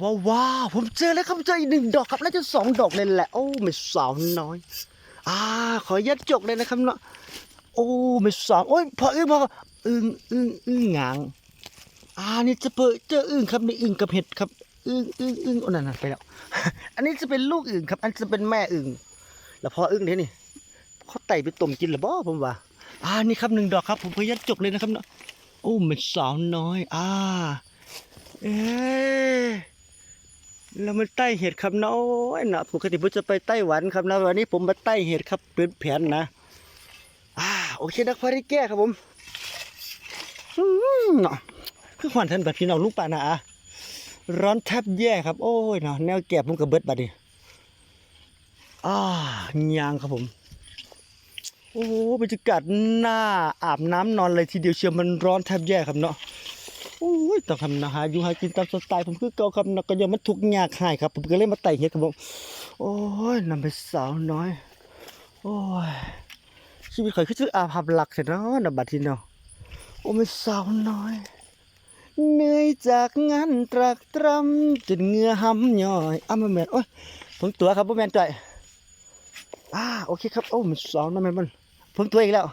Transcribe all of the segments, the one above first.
ว้าวว้าวผมเจอแล้วครับเจออีกหนึ่งดอกครับน่าจะสองดอกเลยแหละโอ้ไม่สาวน้อย อ่า ขอยัดจกเลยนะครับเนาะโอ้ไม่สาวโอ้ยพออึ้งพออึ้งอึ้งอึ้งงางอ่านี่จะเปิดเจออึ้งครับนี่อึ้งกับเห็ดครับอึ้งอึ้งอึ้งโอ้นั่นไปแล้ว อันนี้จะเป็นลูกอึ่งครับ อันจะเป็นแม่อึ่งแล้วพออึ้งเนี่ยนี่เขาไต่ไปต้มกินหรือบ่ผมว่า อ่านี่ครับหนึ่งดอกครับ ผมพยัดจกเลยนะครับเนาะโอ้ไม่สาวน้อย อ่า เอ๊ะ เรามาใต้เห็ดครับนาะโอ้ยนะปกติผมจะไปไต้หวันครับนะวันนี้ผมมาใต้เห็ดครับเป็นแผนนะอ่าโอเคนักพาริแก้ครับผมอืมเนาะคือหวานทันแบบพี่น้องลูกป่านะอะร้อนแทบแย่ครับ โอ้ยเนาะแนวแก็บผมกับเบิดบัดนี้อ่ายางครับผม โอ้บรรยากาศหน้าอาบน้ำนอนเลยทีเดียวเชียวมันร้อนแทบแย่ครับเนาะ โอ้ยต้องทำนะหาอยู่หากินตามสไตล์ผมคือเก่าครับนะก็ยังมันทุกยากหายครับ ผมก็เลยมาไต่เห็ดครับผมโอ้ยนำไปสาวน้อย โอ้ยชีวิตข่อยคือชื่ออาภัพหลักเสร็จเนาะนะบัดทีเนาะโอ้ไม่สาวน้อยเหนื่อยจากงานตรักตรำจนเหงื่อห้ำย่อยอ้ามาแมนโอ้ยผมตัวครับพ่แมนจ่อยอ่าโอเคครับโอ้มันสาวน้อยแมนมันผมตัวอีกแล้ว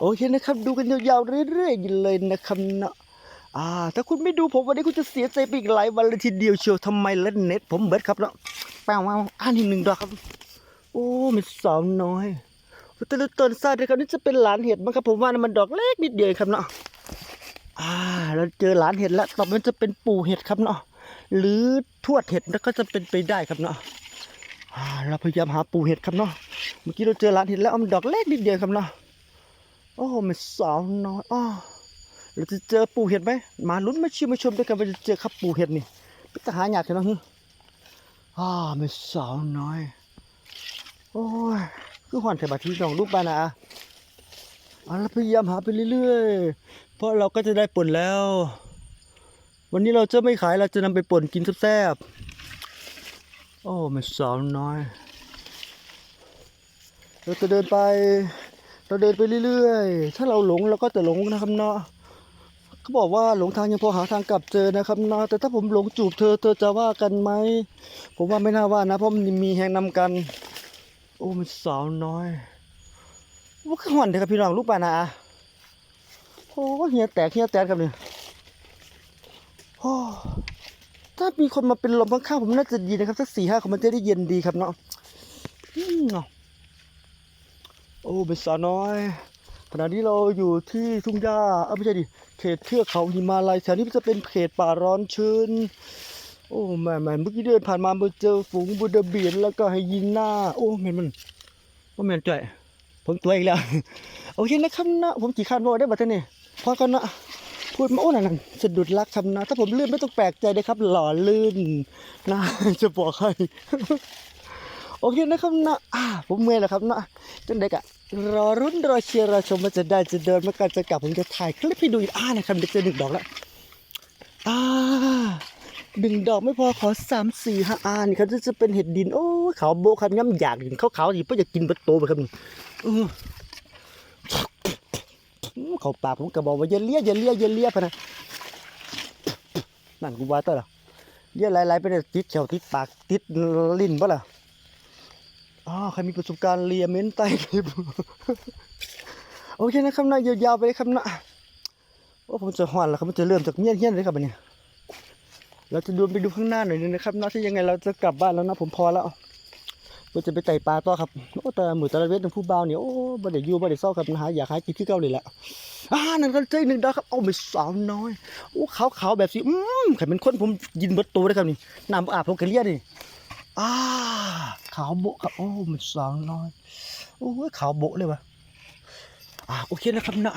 โอเคนะครับ ดูกันยาวๆเรื่อยๆเลยนะครับเนาะอ่าถ้าคุณไม่ดูผมวันนี้คุณจะเสียใจไปอีกหลายวันเลยทีเดียวเชียวทำไมเล่นเน็ตผมเบิดครับเนาะแป้งมาอ่านี่หนึ่งดอกครับ โอ้มันสาวน้อยแต่ละต้นซาดเลยครับนี่จะเป็นหลานเห็ดมั้งครับ ผมว่านะมันดอกเล็กนิดเดียวครับเนาะอ่าเราเจอหลานเห็ดแล้วต่อไปจะเป็นปู่เห็ดครับเนาะหรือทวดเห็ดแล้วก็จะเป็นไปได้ครับเนาะเราพยายามหาปู่เห็ดครับเนาะเมื่อกี้เราเจอหลานเห็ดแล้วมันดอกเล็กนิดเดียวครับเนาะ โอ้มันสาวน้อยอ้อเราจะเจอปูเห็ดไหมมาลุ้นมาชิมมาชมด้วยกันว่าจะเจอครับปูเห็ดนี่เป็นทหารอยากเห็นเนาะฮึอ้ามันสาวน้อย โอ้ยคือหอนแถบาทีน้องลูกปานะเอาพยายามหาไปเรื่อยๆ เพราะเราก็จะได้ป่นแล้ว วันนี้เราจะไม่ขายเราจะนำไปป่นกินแซ่บๆโอ้มันสาวน้อย เราจะเดินไป เราเดินไปเรื่อยๆ ถ้าเราหลงเราก็จะหลงนะครับเนาะเขาบอกว่าหลงทางยังพอหาทางกลับเจอนะครับเนาะแต่ถ้าผมหลงจูบเธอเธอจะว่ากันไหมผมว่าไม่น่าว่านะเพราะมันมีแหงนำกัน โอ้มันสาวน้อยว่าขวันเถอะครับพี่น้องลูกป่านาโอ้เฮียแตกเฮียแตกครับเนี่ยโอ้ถ้ามีคนมาเป็นลมข้างๆผมน่าจะดีนะครับสักสี่ห้าคนมันจะได้เย็นดีครับเนาะอืมเนาะ โอ้เป็นสาวน้อยขณะนี้เราอยู่ที่ทุ่งหญ้าเออไม่ใช่ดิเขตเทือกเขาหิมาลัยแถวนี้จะเป็นเขตป่าร้อนชื้น โอ้แม่แม่เมื่อกี้เดินผ่านมาเมื่อเจอฝูงบูดาเบียนแล้วก็ให้ยินหน้า โอ้แม่นมันว่าแม่นจ่อยผมตัวอีกแล้วโอเคนะครับนะผมกี่คันโมได้บัดเนี้พอกันนะพูดมาโอ้นั่นนั่นสะดุดรักคำนะ ถ้าผมลื่นไม่ต้องแปลกใจนะครับ หล่อลื่นนะจะบอกให้ อเคนะครับนะอ่าผมเมื่อยแล้วครับนะจังเด็กอะรอรุ้นรอเชียร์รอชมว่าจะได้จะเดินมื่อกันจะกลับผมจะถ่ายคลิปให้ดูอีกอ่านะครับเด็กจอหนึ่งดอกแล้วอ่าหนึ่งดอกไม่พอขอสามสี่ห้าอ่านี่ครับจะเป็นเห็ดดินโอ้ยขาวโบครับย่ำอยากกินขาวๆดิเพราะอยากกินเบัตโตไปครับนี่เขาปากผมก็บอกว่าอย่าเลี้ยอย่าเลี้ยอย่าเลี้ยพนะนั่นกูว่าตัวเหรอเลี้ยหลายๆไปเนี่ยติดเขียวติดปากติดลิ้นปะล่ะ อ๋อใครมีประสบการณ์เรียเม้นใต้คลิปโอเคนะครับนะยาวๆไปเลยครับนะว่าผมจะหวานแล้วครับมันจะเริ่มจากเงี้ยนเงี้ยนเลยครับอันนี้เราจะดูไปดูข้างหน้าหน่อยนึงนะครับนะที่ยังไงเราจะกลับบ้านแล้วนะผมพอแล้วเราจะไปไต่ปลาต่อครับโอ้แต่หมือตะละเวทเป็นผู้เบาเนี่ยโอ้บ่ได้อยู่บ่ได้เศร้าครับนะฮะอยากหากินที่เก่าเลยแหละอ่านั่นก็เจหนึ่งดาวครับโอ้ไม่สาวน้อยโอ้ขาวๆแบบสิอืมใครเป็นคนผมยินเบิดตัวเลยครับนี่น้ำอาบผมกระเลียนี่อ่า ขาวโบะครับ โอ้มันสองน้อยโอ้ยขาวโบะเลยวะอ่าโอเคนะครับเนาะ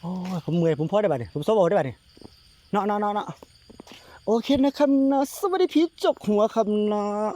โอ้ยผมเมื่อยผมพอได้ป่ะเนี่ยผมซ้อมบอได้ป่ะเนี่ยเนะเนาะเนาะเนาะโอเคนะครับเนาะสวัสดีพี่จบหัวครับเนาะ